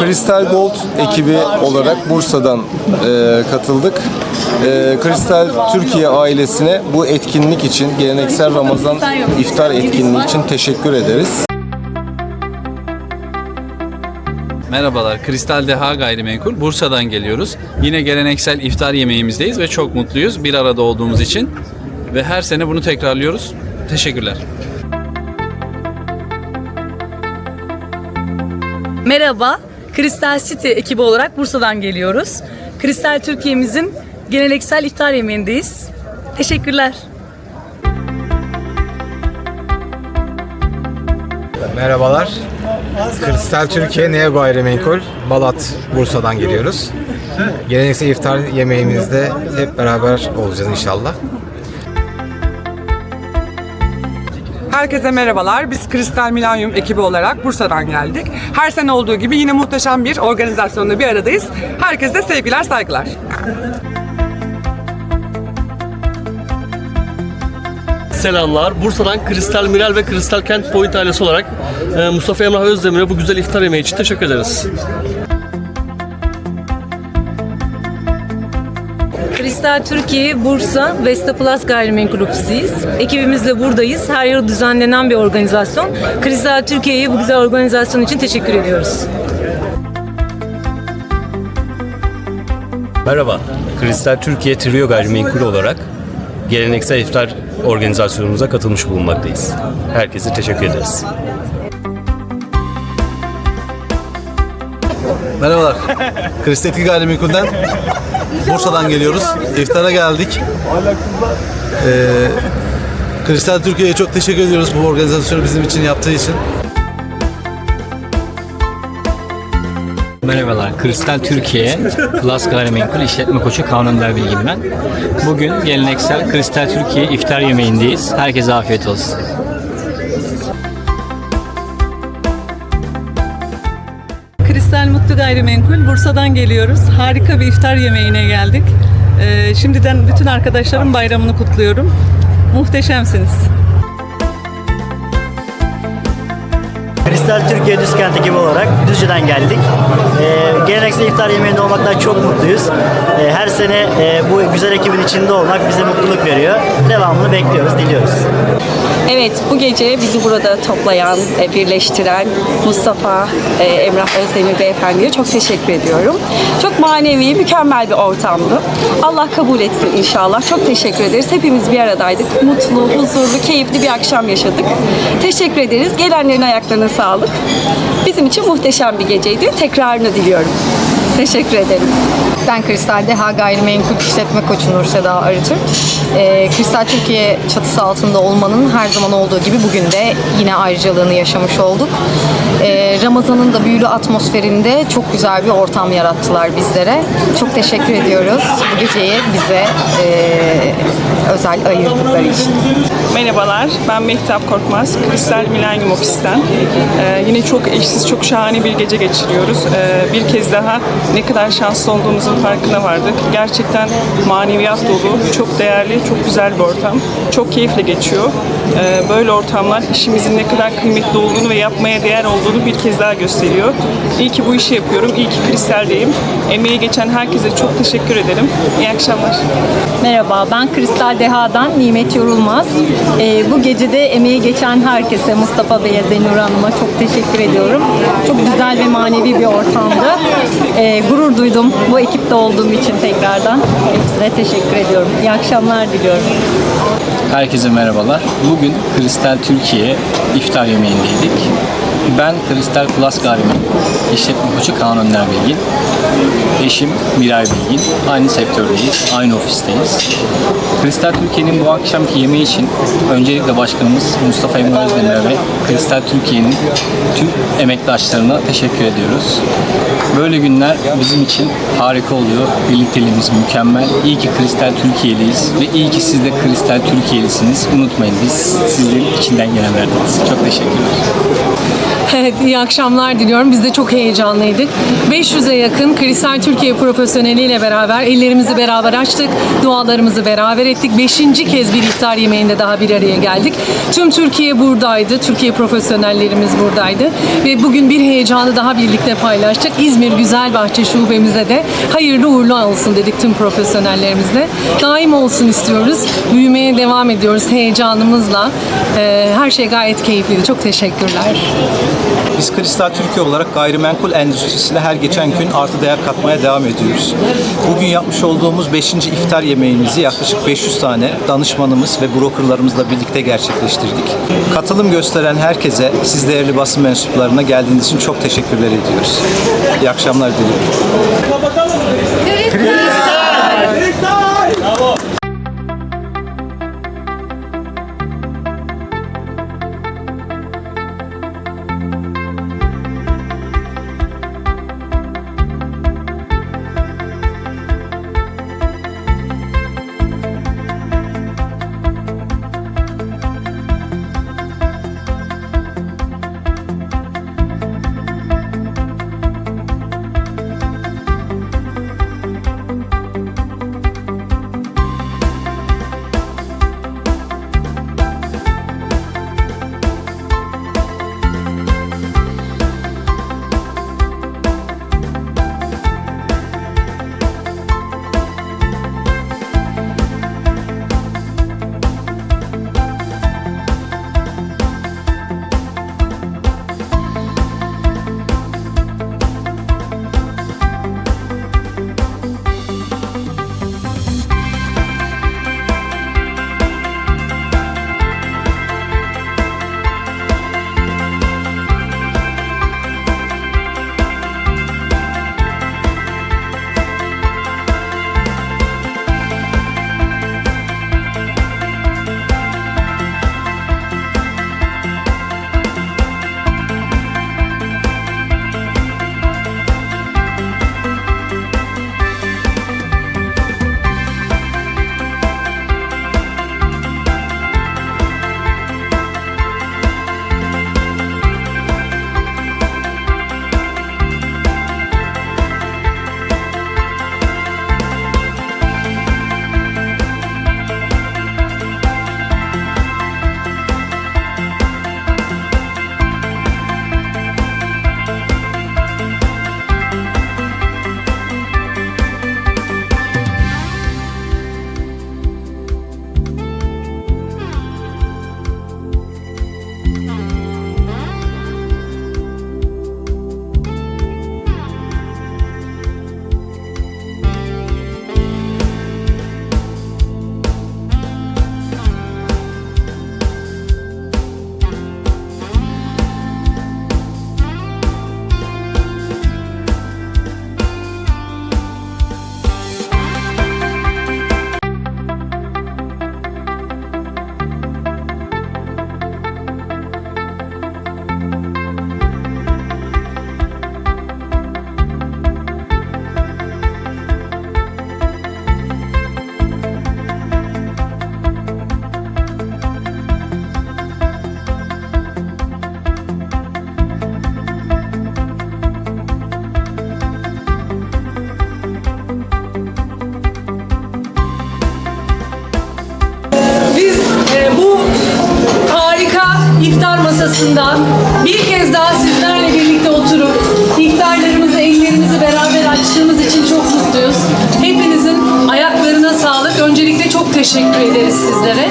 Crystal Gold ekibi olarak Bursa'dan e, katıldık. E, Crystal Türkiye ailesine bu etkinlik için, geleneksel Ramazan iftar etkinliği için teşekkür ederiz. Merhabalar, Kristal Deha Gayrimenkul. Bursa'dan geliyoruz. Yine geleneksel iftar yemeğimizdeyiz ve çok mutluyuz bir arada olduğumuz için. Ve her sene bunu tekrarlıyoruz. Teşekkürler. Merhaba, Kristal City ekibi olarak Bursa'dan geliyoruz. Kristal Türkiye'mizin geleneksel iftar yemeğindeyiz. Teşekkürler. Merhabalar. Kristal Türkiye Neo Gayrimenkul Balat Bursa'dan geliyoruz. Geleneksel iftar yemeğimizde hep beraber olacağız inşallah. Herkese merhabalar. Biz Kristal Milanyum ekibi olarak Bursa'dan geldik. Her sene olduğu gibi yine muhteşem bir organizasyonda bir aradayız. Herkese sevgiler, saygılar. Selamlar. Bursa'dan Kristal Miral ve Kristal Kent Point ailesi olarak e, Mustafa Emrah Özdemir'e bu güzel iftar yemeği için teşekkür ederiz. Kristal Türkiye, Bursa, Vesta Plus Gayrimenkul Ofisi'yiz. Ekibimizle buradayız. Her yıl düzenlenen bir organizasyon. Kristal Türkiye'ye bu güzel organizasyon için teşekkür ediyoruz. Merhaba, Kristal Türkiye Trio Gayrimenkul olarak geleneksel iftar organizasyonumuza katılmış bulunmaktayız. Herkese teşekkür ederiz. Merhabalar. Kristetki Gayrimenkul'den Bursa'dan geliyoruz. İftara geldik. Ee, Kristal Türkiye'ye çok teşekkür ediyoruz bu organizasyonu bizim için yaptığı için. Merhabalar, Kristal Türkiye Plus Gayrimenkul İşletme Koçu Kaan Önder Bilgin ben. Bugün geleneksel Kristal Türkiye iftar yemeğindeyiz. Herkese afiyet olsun. Kristal Mutlu Gayrimenkul, Bursa'dan geliyoruz. Harika bir iftar yemeğine geldik. Ee, şimdiden bütün arkadaşlarım bayramını kutluyorum. Muhteşemsiniz. Kristal Türkiye Düzkent ekibi olarak Düzce'den geldik. Ee, geleneksel iftar yemeğinde olmaktan çok mutluyuz. Ee, her sene e, bu güzel ekibin içinde olmak bize mutluluk veriyor. Devamını bekliyoruz, diliyoruz. Evet, bu gece bizi burada toplayan, e, birleştiren Mustafa e, Emrah Özdemir Beyefendi'ye çok teşekkür ediyorum. Çok manevi, mükemmel bir ortamdı. Allah kabul etsin inşallah. Çok teşekkür ederiz. Hepimiz bir aradaydık. Mutlu, huzurlu, keyifli bir akşam yaşadık. Teşekkür ederiz. Gelenlerin ayaklarına sağlık. Bizim için muhteşem bir geceydi. Tekrarını diliyorum. Teşekkür ederim. Ben Kristal Deha Gayrimenkul İşletme Koçu Nur Seda Arıtürk. Ee, Kristal Türkiye çatısı altında olmanın her zaman olduğu gibi bugün de yine ayrıcalığını yaşamış olduk. Ee, Ramazan'ın da büyülü atmosferinde çok güzel bir ortam yarattılar bizlere. Çok teşekkür ediyoruz bu geceyi bize e, özel ayırdıkları için. Merhabalar, ben Mehtap Korkmaz, Kristal Milanyum Ofis'ten. Ee, yine çok eşsiz, çok şahane bir gece geçiriyoruz. Ee, bir kez daha ne kadar şanslı olduğumuzun farkına vardık. Gerçekten maneviyat dolu, çok değerli, çok güzel bir ortam. Çok keyifle geçiyor. Ee, böyle ortamlar işimizin ne kadar kıymetli olduğunu ve yapmaya değer olduğunu bir kez daha gösteriyor. İyi ki bu işi yapıyorum, iyi ki Kristal'deyim. Emeği geçen herkese çok teşekkür ederim. İyi akşamlar. Merhaba, ben Kristal Deha'dan Nimet Yorulmaz. Ee, bu gecede emeği geçen herkese, Mustafa Bey'e, Zenur Hanım'a çok teşekkür ediyorum. Çok güzel ve manevi bir ortamdı. Ee, gurur duydum bu ekipte olduğum için tekrardan. Hepsine teşekkür ediyorum. İyi akşamlar diliyorum. Herkese merhabalar. Bugün Kristal Türkiye iftar yemeğindeydik. Ben Kristal Plus Gayrimenkul İşletme Koçu Kaan Önder Bilgin. Eşim Miray Bilgin. Aynı sektördeyiz, aynı ofisteyiz. Kristal Türkiye'nin bu akşamki yemeği için öncelikle başkanımız Mustafa Emre Özdemir'e ve Kristal Türkiye'nin tüm emektaşlarına teşekkür ediyoruz. Böyle günler bizim için harika oluyor. Birlikteliğimiz mükemmel. İyi ki Kristal Türkiye'liyiz ve iyi ki siz de Kristal Türkiye'lisiniz. Unutmayın biz sizlerin içinden gelenlerdeniz. Çok teşekkürler. Evet, iyi akşamlar diliyorum. Biz de çok heyecanlıydık. 500'e yakın Kristal Türkiye profesyoneliyle beraber ellerimizi beraber açtık, dualarımızı beraber ettik. Beşinci kez bir iftar yemeğinde daha bir araya geldik. Tüm Türkiye buradaydı, Türkiye profesyonellerimiz buradaydı ve bugün bir heyecanı daha birlikte paylaştık. İzmir Güzelbahçe Şubemize de hayırlı uğurlu olsun dedik tüm profesyonellerimizle. Daim olsun istiyoruz. Büyümeye devam ediyoruz heyecanımızla. Ee, her şey gayet keyifliydi. Çok teşekkürler. Biz Kristal Türkiye olarak gayrimenkul endüstrisine her geçen gün artı değer katmaya devam ediyoruz. Bugün yapmış olduğumuz 5. iftar yemeğimizi yaklaşık 500 tane danışmanımız ve brokerlarımızla birlikte gerçekleştirdik. Katılım gösteren herkese, siz değerli basın mensuplarına geldiğiniz için çok teşekkürler ediyoruz. İyi akşamlar diliyorum. İftar masasında bir kez daha sizlerle birlikte oturup iftarlarımızı, ellerimizi beraber açtığımız için çok mutluyuz. Hepinizin ayaklarına sağlık. Öncelikle çok teşekkür ederiz sizlere.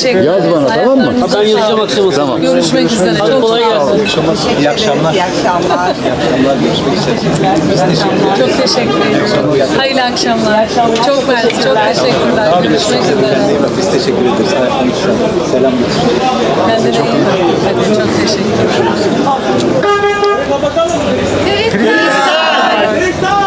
Teşekkür Yaz bana tamam mı? Ben yazacağım akşama. Tamam. Görüşmek, üzere. Çok kolay gelsin. İyi akşamlar. İyi akşamlar. İyi akşamlar. Çok teşekkür ederim. Hayırlı akşamlar. Çok mersi. Çok teşekkürler. Görüşmek üzere. Biz teşekkür ederiz. Selam götürün. Kendine. Çok teşekkür ederim. Kristal! Kristal!